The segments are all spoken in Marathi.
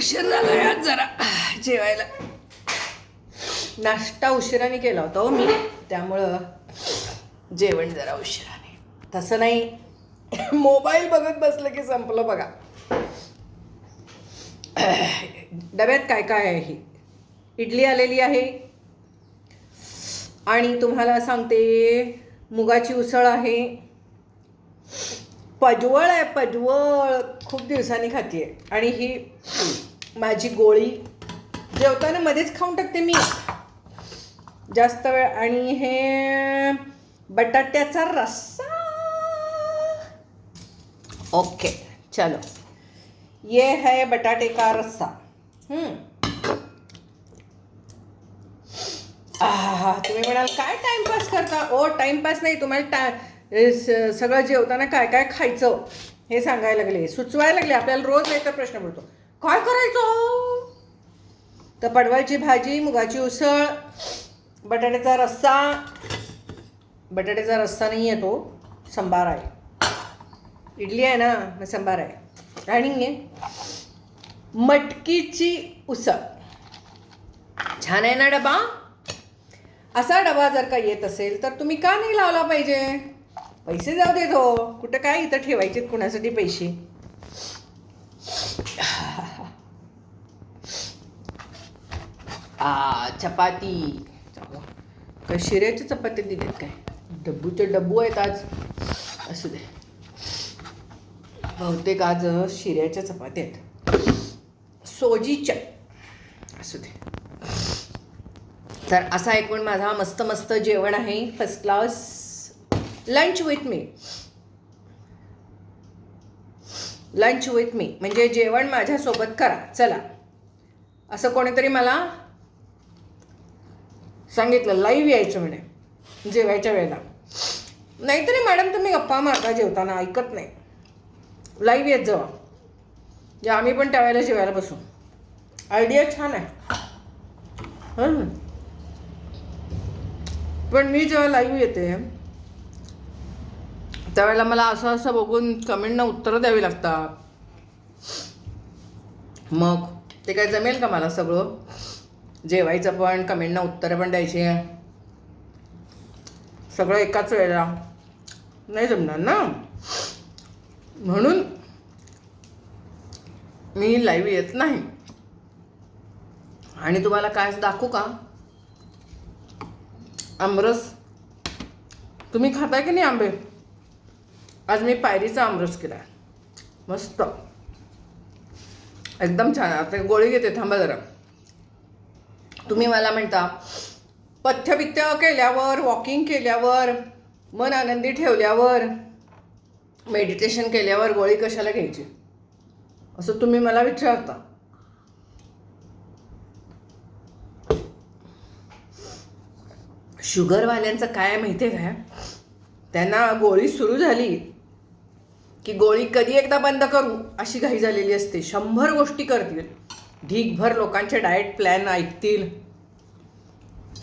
उशीर झाला यात जरा. जेवायला. नाश्ता उशिराने केला होता हो मी. त्यामुळं जेवण जरा उशिराने. तसं नाही. मोबाईल बघत बसलं की संपलं बघा. डब्यात काय काय आहे ही? इडली आलेली आहे. आणि तुम्हाला सांगते मुगाची उसळ आहे. पजवळ आहे पजवळ. खूप दिवसांनी खाते आणि ही माझी गोळी. जेवताना मध्येच खाऊन टाकते मी. जास्त वेळ. आणि हे बटाट्याचा रस्सा. ओके चलो. ये है बटाटे का रस्सा. तुम्ही म्हणाल काय टाइमपास करता? ओ टाइमपास नाही. तुम्हाला टा सगळं जेवताना काय काय खायचं? हे सांगायला लागले. सुचवायला लागले. आपल्याला रोज नाही तर प्रश्न पडतो. काय करायचं? तर पडवळची भाजी मुगाची उसळ बटाट्याचा रस्सा. बटाट्याचा रस्सा नाही आहे तो संबार आहे. इडली आहे ना मग संबार आहे. आणि आहे मटकीची उसळ. छान आहे ना डबा? असा डबा जर का येत असेल तर तुम्ही का नाही लावला पाहिजे? पैसे जाऊ देत हो कुठं काय इथं ठेवायचे कुणासाठी पैसे? चपाती. काय शिऱ्याच्या चपात्या दिल्यात काय? डब्बूचे डब्बू आहेत आज. असू दे. बहुतेक आज शिऱ्याच्या चपात्या आहेत. सोजीच्या. असू दे. तर असा एकूण माझा मस्त मस्त जेवण आहे. First class lunch with me lunch with me म्हणजे जेवण माझ्यासोबत करा. चला. असं कोणीतरी मला सांगितलं लाईव्ह यायचं म्हणे जेवायच्या वेळेला. नाहीतरी मॅडम तुम्ही गप्पा मारता जेवताना ऐकत नाही. लाईव्ह येत जावा. जे आम्ही पण त्यावेळेला जेवायला बसू. आयडिया छान आहे. पण मी जेव्हा लाईव्ह येते त्यावेळेला मला असं असं बघून कमेंटनं उत्तरं द्यावी लागतात. मग ते काय जमेल का मला सगळं? जेवायचं पण कमेंटना उत्तरं पण द्यायची. सगळं एकाच वेळेला. नाही जमणार ना? म्हणून मी लाईव्ह येत नाही. आणि तुम्हाला काय दाखवू का? आमरस. तुम्ही खाताय की नाही आंबे? आज मी पायरीचा आमरस केला मस्त. एकदम छान. आता गोळी घेते थांबा जरा. तुम्ही मला म्हणता पथ्यपित्य केल्यावर वॉकिंग केल्यावर मन आनंदी ठेवल्यावर मेडिटेशन केल्यावर गोळी कशाला घ्यायची? असं तुम्ही मला विचारता. शुगरवाल्यांचं काय माहिती आहे काय? त्यांना गोळी सुरू झाली की गोळी कधी एकदा बंद करू अशी घाई झालेली असते. शंभर गोष्टी करतील. ढीकभर लोकांचे डाएट प्लॅन ऐकतील.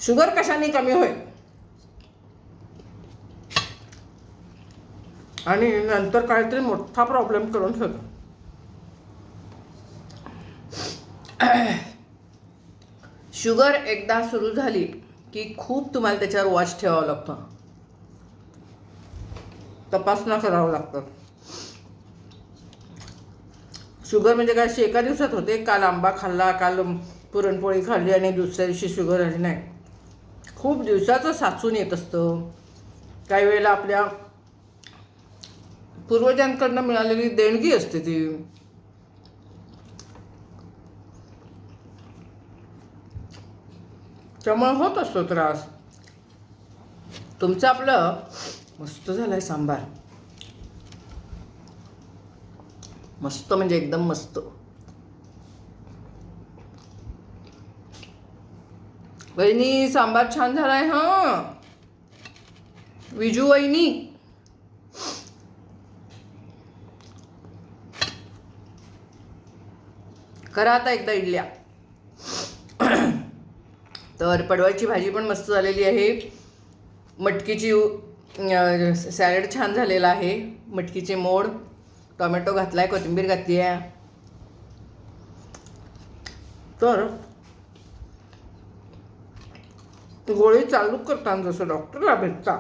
शुगर कशाने कमी होईल? आणि नंतर काहीतरी मोठा प्रॉब्लेम करून ठेवतो. शुगर एकदा सुरू झाली की खूप तुम्हाला त्याच्यावर वॉच ठेवावं लागतं. तपासणा करावं लागतं. शुगर म्हणजे काय? अशी एका दिवसात होते. काल आंबा खाल्ला काल पुरणपोळी खाल्ली आणि दुसऱ्या दिवशी शुगर आली नाही. खूप दिवसाचं साचून येत असतं. काही वेळेला आपल्या पूर्वजांकडनं मिळालेली देणगी असते ती. त्यामुळे होत असतो त्रास. तुमचं आपलं मस्त झालंय सांबार. मस्त म्हणजे एकदम मस्त. वहिनी सांबार छान झालाय हा. विजू वहिनी. करा आता एकदा इडल्या. तर पडवळची भाजी पण मस्त झालेली आहे. मटकीची सॅलड छान झालेला आहे. मटकीचे मोड. टोमॅटो घातला आहे कोथिंबीर घातली आहे तर गोळी चालू करताना जसं डॉक्टरला भेटता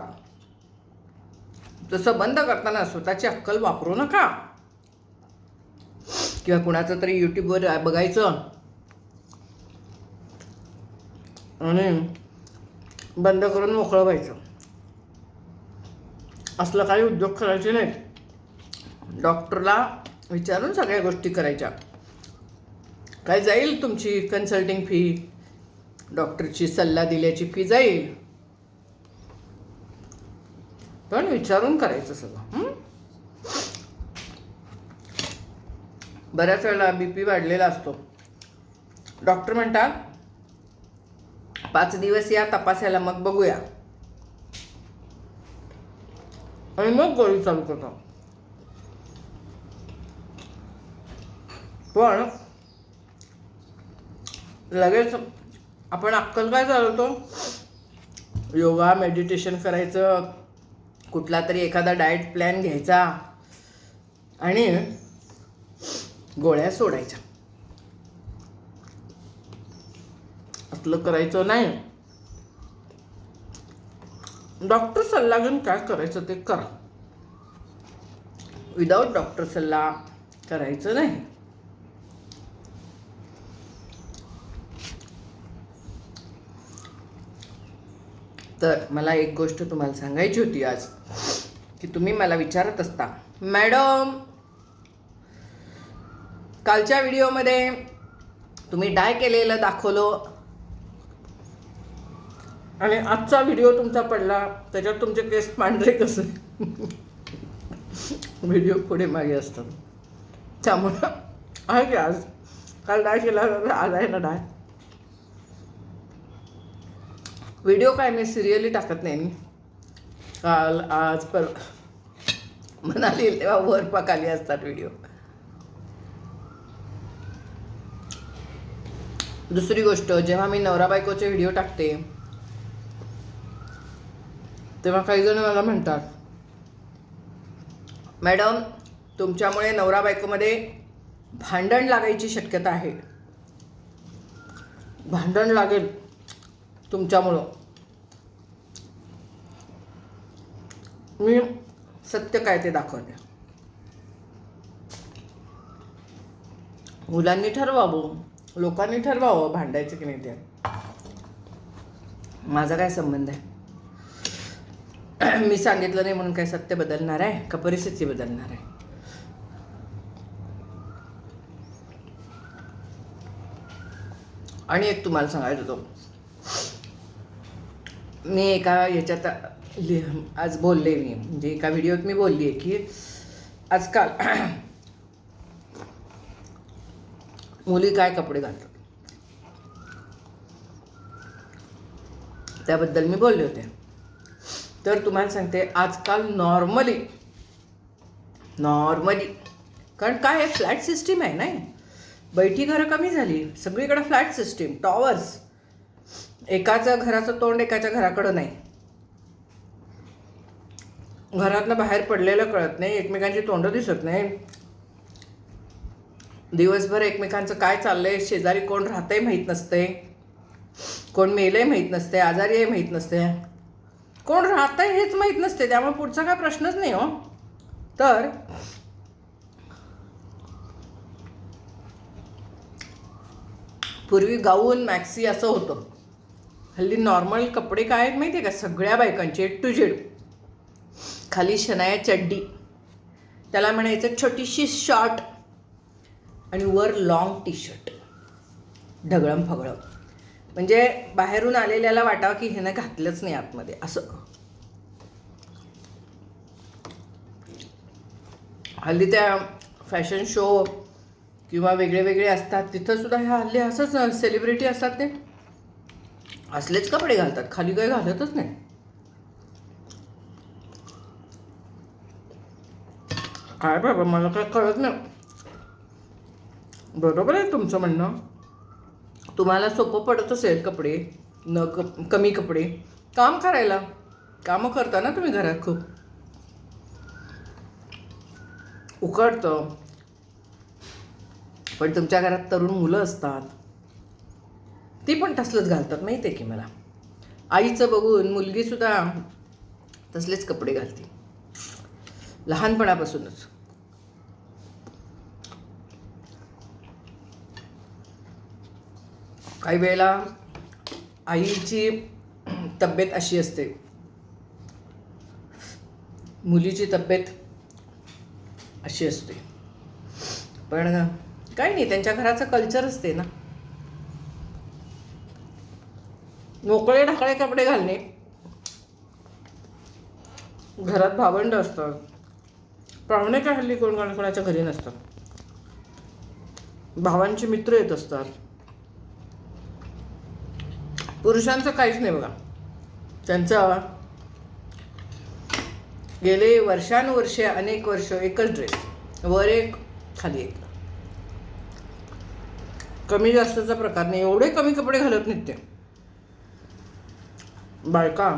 जसं बंद करताना स्वतःची अक्कल वापरू नका. किंवा कुणाचं तरी यूट्यूबवर बघायचं. आणि बंद करून मोकळं व्हायचं. असलं काही उद्योग करायचे नाहीत. डॉक्टरला विचारून सगळ्या गोष्टी करायच्या. काय जाईल तुमची कन्सल्टिंग फी डॉक्टरची सल्ला दिल्याची फी जाईल. पण विचारून करायचं सगळं बऱ्याच वेळेला बी पी वाढलेला असतो. डॉक्टर म्हणतात पाच दिवस या तपासायला मग बघूया. आणि मग गोळी चालू करतो. पण लगेच आपण अक्कल काय चालवतो? योगा मेडिटेशन करायचं कुठला तरी एखादा डाएट प्लॅन घ्यायचा आणि गोळ्या सोडायच्या. असलं करायचं नाही. डॉक्टर सल्ला घेऊन काय करायचं ते करा. विदाऊट डॉक्टर सल्ला करायचं नाही. तर मला एक गोष्ट तुम्हाला सांगायची होती आज की तुम्ही मला विचारत असता. मॅडम कालच्या व्हिडिओमध्ये तुम्ही डाय केलेलं दाखवलं. आणि आजचा व्हिडिओ तुमचा पडला त्याच्यात तुमचे केस पांढरे कसे? व्हिडिओ पुढे मागे असतात. त्यामुळं आहे की आज? काल डाय केला आज आहे ना डाय? व्हिडिओ काय मी सिरियली टाकत नाही. मी काल आज पर म्हणाली तेव्हा वर पाकाली असतात व्हिडिओ. दुसरी गोष्ट जेव्हा मी नवरा बायकोचे व्हिडिओ टाकते तेव्हा काही जण मला म्हणतात मॅडम तुमच्यामुळे नवरा बायकोमध्ये भांडण लागायची शक्यता आहे. भांडण लागेल तुमच्यामुळं. मी सत्य काय ते दाखवते. मुलांनी ठरवावं लोकांनी ठरवावं भांडायचं की नाही ते. माझा काय संबंध आहे? मी सांगितलं नाही म्हणून काय सत्य बदलणार आहे का परिस्थिती बदलणार आहे? आणि एक तुम्हाला सांगायचं होतं. मी एका याच्यात लि आज बोलले मी. म्हणजे एका व्हिडिओत मी बोलली आहे की आजकाल मुली काय कपडे घालतात? त्याबद्दल मी बोलले होते. तर तुम्हाला सांगते आजकाल नॉर्मली नॉर्मली कारण काय आहे फ्लॅट सिस्टीम आहे नाही. बैठी घरं कमी झाली. सगळीकडे फ्लॅट सिस्टीम. टॉवर्स. एकाचं घराचं तोंड एकाच्या घराकडं नाही. घरातनं बाहेर पडलेलं कळत नाही एकमेकांची तोंड दिसत नाही. दिवसभर एकमेकांचं काय चाललंय शेजारी कोण राहतंय माहीत नसते कोण मेलंय माहीत नसते आजारी आहे माहीत नसते कोण राहतंय हेच माहीत नसते त्यामुळे पुढचा काय प्रश्नच नाही हो. तर पूर्वी गाऊन मॅक्सी असं होतं. हल्ली नॉर्मल कपडे काय आहेत माहिती आहे का? सगळ्या बायकांचे टू जेड खाली शनाया चड्डी. त्याला म्हणायचं छोटीशी शॉर्ट आणि वर लॉंग टी शर्ट ढगळम फगळम. म्हणजे बाहेरून आलेल्याला वाटावं की ह्यानं घातलंच नाही आतमध्ये. असं. हल्ली त्या फॅशन शो किंवा वेगळे वेगळे असतात तिथंसुद्धा ह्या हल्ली असंच सेलिब्रिटी असतात ते. असलेच कपडे घालतात. खाली काही घालतच नाही. काय बाबा मला काय कळत नाही. बरोबर आहे तुमचं म्हणणं. तुम्हाला सोपं पडत असेल कपडे न क कमी कपडे. काम करायला. कामं करता ना तुम्ही घरात खूप. उकडतं. पण तुमच्या घरात तरुण मुलं असतात. ती पण तसलंच घालतात माहिती आहे की मला. आईचं बघून मुलगीसुद्धा तसलेच कपडे घालते. लहानपणापासूनच. काही वेळेला आईची तब्येत अशी असते. मुलीची तब्येत अशी असते. पण काही नाही त्यांच्या घराचं कल्चर असते ना. मोकळे ढाकळे कपडे घालणे. घरात भावंड असतात. पाहुणे काय हल्ली कोण कोणाच्या घरी नसतात. भावांचे मित्र येत असतात. पुरुषांचं काहीच नाही बघा. त्यांचा गेले वर्षानुवर्षे अनेक वर्ष एकच ड्रेस वर एक खाली एक. कमी जास्तचा प्रकार नाही. एवढे कमी कपडे घालत नाहीत ते. बायका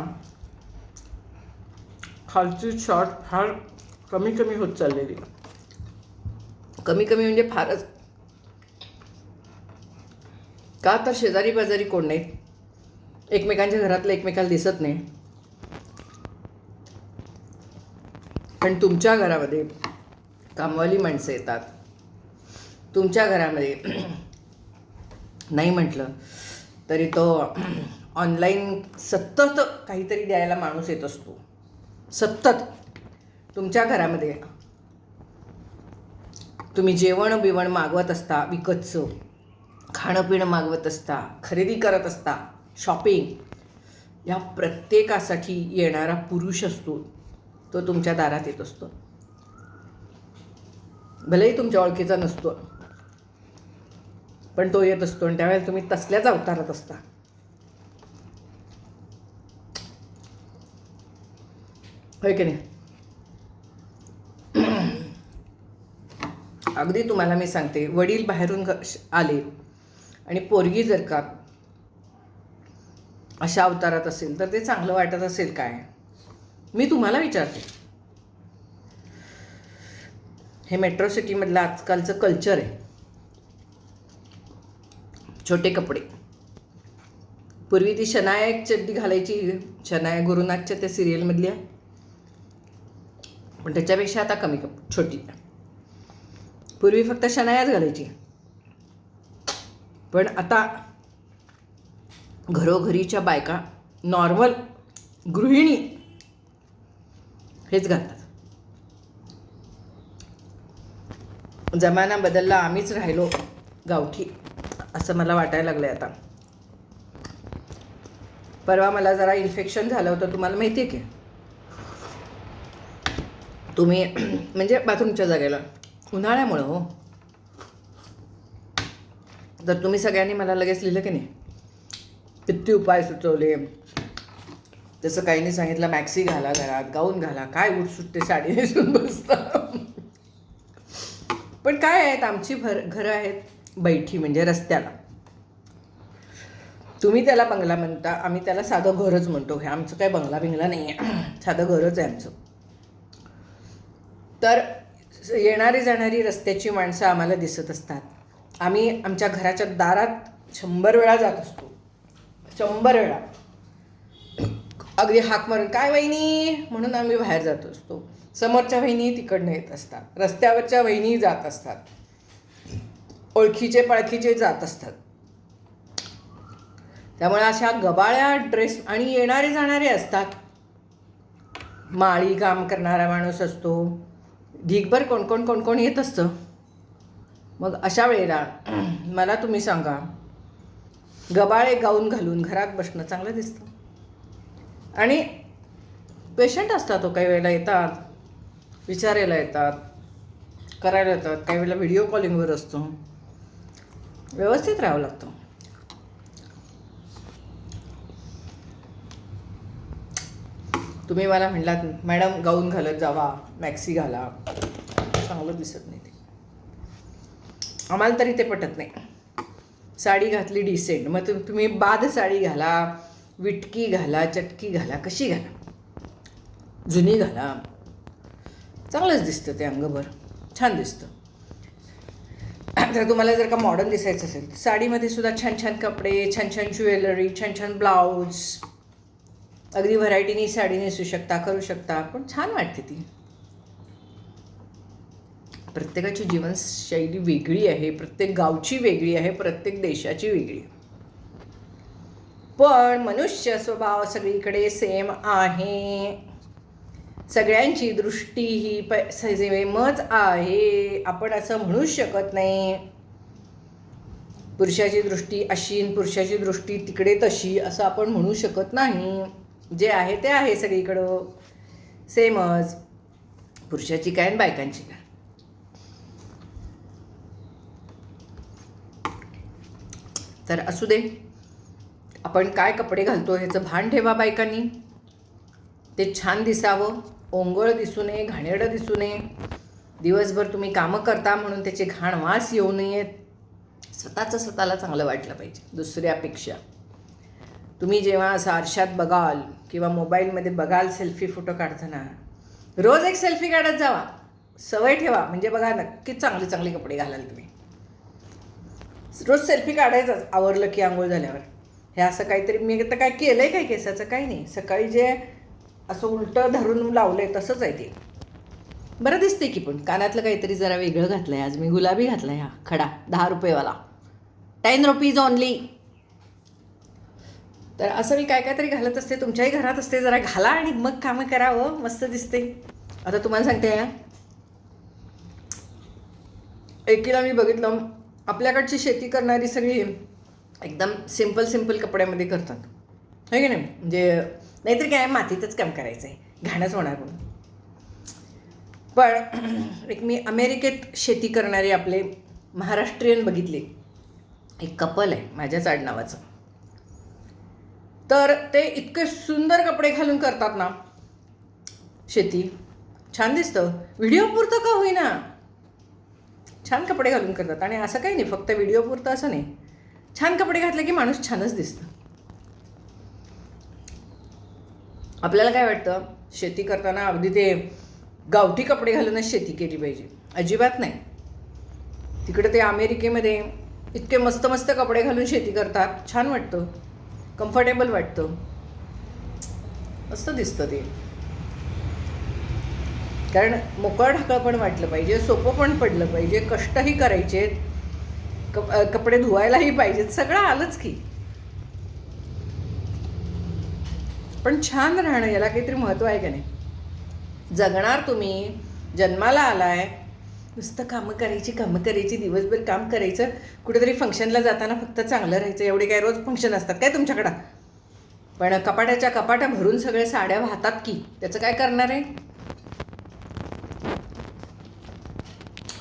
खालची शॉर्ट फार कमी कमी होत चाललेली. कमी कमी म्हणजे फारच. का तर शेजारी बाजारी कोण नाहीत? एकमेकांच्या घरातलं एकमेकाला दिसत नाही. पण तुमच्या घरामध्ये कामवाली माणसं येतात. तुमच्या घरामध्ये नाही म्हटलं तरी तो ऑनलाईन सतत काहीतरी द्यायला माणूस येत असतो. सतत. तुमच्या घरामध्ये तुम्ही जेवण बिवण मागवत असता विकतचं खाणं पिणं मागवत असता खरेदी करत असता शॉपिंग ह्या प्रत्येकासाठी येणारा पुरुष असतो तो तुमच्या दारात येत असतो. भलेही तुमच्या ओळखीचा नसतो पण तो येत असतो आणि त्यावेळेला तुम्ही तसल्याच अवतारात असता. होय की नाही? अगदी तुम्हाला मी सांगते वडील बाहेरून आले आणि पोरगी जर का अशा अवतारात असेल तर ते चांगलं वाटत असेल काय? मी तुम्हाला विचारते. हे मेट्रो सिटीमधलं आजकालचं कल्चर आहे. छोटे कपडे. पूर्वी ती शनाया एक चड्डी घालायची शनाया गुरुनाथच्या त्या सिरियलमधल्या पण त्याच्यापेक्षा आता कमी कप छोटी. पूर्वी फक्त शनायाच घालायची. पण आता घरोघरीच्या बायका नॉर्मल गृहिणी हेच घालतात. जमाना बदलला आम्हीच राहिलो गावठी असं मला वाटायला लागलं आहे आता. परवा मला जरा इन्फेक्शन झालं होतं तुम्हाला माहिती आहे की? तुम्ही म्हणजे बाथरूमच्या जागेला उन्हाळ्यामुळं हो. तर तुम्ही सगळ्यांनी मला लगेच लिहिलं की नाही? किती उपाय सुचवले. जसं काहींनी सांगितलं मॅक्सी घाला घरात गाऊन घाला काय उठसुटते साडी नेसून बसतात. पण काय आहेत आमची भर घरं आहेत बैठी म्हणजे रस्त्याला. तुम्ही त्याला बंगला म्हणता आम्ही त्याला साधं घरच म्हणतो. हे आमचं काय बंगला बिंगला नाही आहे साधं घरच आहे आमचं. तर येणारी जाणारी रस्त्याची माणसं आम्हाला दिसत असतात. आम्ही आमच्या घराच्या दारात शंभर वेळा जात असतो. शंभर वेळा. अगदी हाक मारून काय वहिनी? म्हणून आम्ही बाहेर जात असतो. समोरच्या वहिनी तिकडनं येत असतात. रस्त्यावरच्या वहिनी जात असतात. ओळखीचे पळखीचे जात असतात. त्यामुळे अशा गबाळ्या ड्रेस आणि येणारे जाणारे असतात. माळी काम करणारा माणूस असतो. ढीकभर कोण कोण कोण कोण येत असतं. मग अशा वेळेला मला तुम्ही सांगा गबाळे गाऊन घालून घरात बसणं चांगलं दिसतं. आणि पेशंट असतात तो काही वेळेला येतात विचारायला येतात करायला येतात काही वेळेला व्हिडिओ कॉलिंगवर असतो. व्यवस्थित राहावं लागतं. तुम्ही मला म्हणलात मॅडम गाऊन घालत जावा मॅक्सी घाला. चांगलं दिसत नाही ते. आम्हाला तरी ते पटत नाही. साडी घातली डिसेंट मग तुम तुम्ही बाद साडी घाला विटकी घाला चटकी घाला कशी घाला? जुनी घाला. चांगलंच दिसतं ते अंगभर. छान दिसतं. तर तुम्हाला जर का मॉडर्न दिसायचं असेल साडीमध्ये सुद्धा छान छान कपडे छान छान ज्वेलरी छान छान ब्लाऊज अगदी व्हरायटीनी साडी नेसू शकता करू शकता पण छान वाटते ती. प्रत्येकाची जीवनशैली वेगळी आहे प्रत्येक गावची वेगळी आहे प्रत्येक देशाची वेगळी आहे. पण मनुष्य स्वभाव सगळीकडे सेम आहे. सगळ्यांची दृष्टी ही प सेमच आहे. आपण असं म्हणू शकत नाही. पुरुषाची दृष्टी अशी पुरुषाची दृष्टी तिकडे तशी असं आपण म्हणू शकत नाही. जे आहे ते आहे सगळीकडं. सेमच पुरुषाची काय आणि बायकांची काय? तर असू दे. आपण काय कपडे घालतो ह्याचं भान ठेवा बायकांनी. ते छान दिसावं ओंगळ दिसू नये घाणेरडं दिसू नये. दिवसभर तुम्ही कामं करता म्हणून त्याचे घाण वास येऊ नयेत. स्वतःचं स्वतःला चांगलं वाटलं पाहिजे दुसऱ्यापेक्षा तुम्ही जेव्हा असं आरशात बघाल किंवा मोबाईलमध्ये बघाल सेल्फी फोटो काढताना रोज एक सेल्फी काढत जावा. सवय ठेवा. म्हणजे बघा नक्कीच चांगले चांगले कपडे घालाल तुम्ही. रोज सेल्फी काढायचाच आवरलं की आंघोळ झाल्यावर. हे असं काहीतरी मी आता काय केलं आहे काय केसाचं? काही नाही. सकाळी जे असं उलटं धरून लावलं आहे तसंच आहे ते. बरं दिसते की पण. कानातलं काहीतरी जरा वेगळं घातलं आहे आज मी गुलाबी घातला आहे हा खडा दहा रुपयेवाला. टेन रुपीज ओनली तर असं मी काय काहीतरी घालत असते. तुमच्याही घरात असते. जरा घाला आणि मग कामं करावं हो. मस्त दिसते आता तुम्हाला सांगते एकीला मी बघितलं. आपल्याकडची शेती करणारी सगळी एकदम सिंपल सिंपल कपड्यामध्ये करतात. है की नाही? म्हणजे नाहीतर काय मातीतच काम करायचं आहे घाणच होणार म्हणून. पण एक मी अमेरिकेत शेती करणारे आपले महाराष्ट्रीयन बघितले. एक कपल आहे माझ्याच आडनावाचं तर ते इतके सुंदर कपडे घालून करतात ना शेती. छान दिसतं. व्हिडिओ पुरतं का होईना? छान कपडे घालून करतात. आणि असं काही नाही फक्त व्हिडिओ पुरतं असं नाही. छान कपडे घातले की माणूस छानच दिसतं. आपल्याला काय वाटतं? शेती करताना अगदी ते गावठी कपडे घालूनच शेती केली पाहिजे. अजिबात नाही. तिकडे ते अमेरिकेमध्ये इतके मस्त मस्त कपडे घालून शेती करतात. छान वाटतं. कम्फर्टेबल वाटतं. मस्त दिसतं ते. कारण मोकळा ढाकळं पण वाटलं पाहिजे सोपं पण पडलं पाहिजे कष्टही करायचे कप कपडे धुवायलाही पाहिजेत सगळं आलंच की. पण छान राहणं याला काहीतरी महत्त्व आहे का नाही? जगणार तुम्ही जन्माला आलाय नुसतं कामं करायची कामं करायची दिवसभर काम करायचं कुठेतरी फंक्शनला जाताना फक्त चांगलं राहायचं एवढे काय रोज फंक्शन असतात काय तुमच्याकडं? पण कपाटाच्या कपाटा भरून सगळे साड्या वाहतात की त्याचं काय करणार आहे?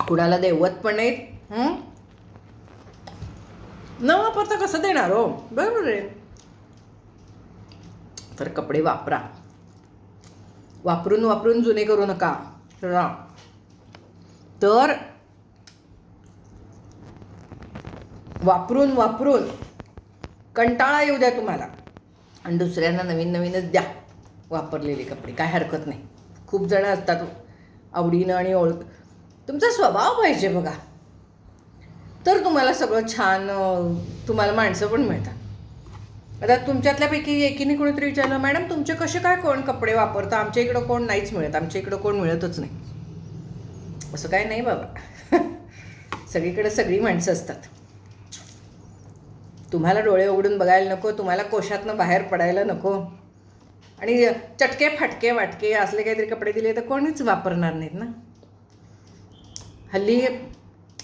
कुणाला देवत पण नाहीत. न वापरता कसं देणार हो? बरोबर आहे. तर कपडे वापरा. वापरून वापरून जुने करू नका. रा तर वापरून वापरून कंटाळा येऊ द्या तुम्हाला. आणि दुसऱ्यांना नवीन नवीनच द्या वापरलेले कपडे. काय हरकत नाही. खूप जण असतात आवडीनं आणि ओळख तुमचा स्वभाव पाहिजे बघा. तर तुम्हाला सगळं छान तुम्हाला माणसं पण मिळतात. आता तुमच्यातल्यापैकी एकीने कोणीतरी विचारलं मॅडम तुमचे कसे काय कोण कपडे वापरतं? आमच्या इकडं कोण नाहीच मिळत. आमच्या इकडं कोण मिळतच नाही. असं काय नाही बाबा. सगळीकडे सगळी माणसं असतात. तुम्हाला डोळे उघडून बघायला नको तुम्हाला कोशातनं बाहेर पडायला नको. आणि चटके फाटके वाटके असले काहीतरी कपडे दिले तर कोणीच वापरणार नाहीत ना? हल्ली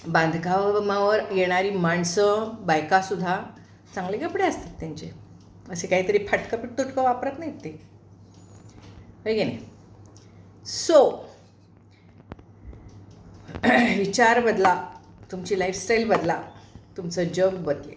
बांधकामावर येणारी माणसं बायकासुद्धा चांगले कपडे असतात त्यांचे. असे काहीतरी फाटकं पिटतुटकं वापरत नाहीत ते. होय की नाही? सो विचार बदला तुमची लाईफस्टाईल बदला तुमचं जग बदले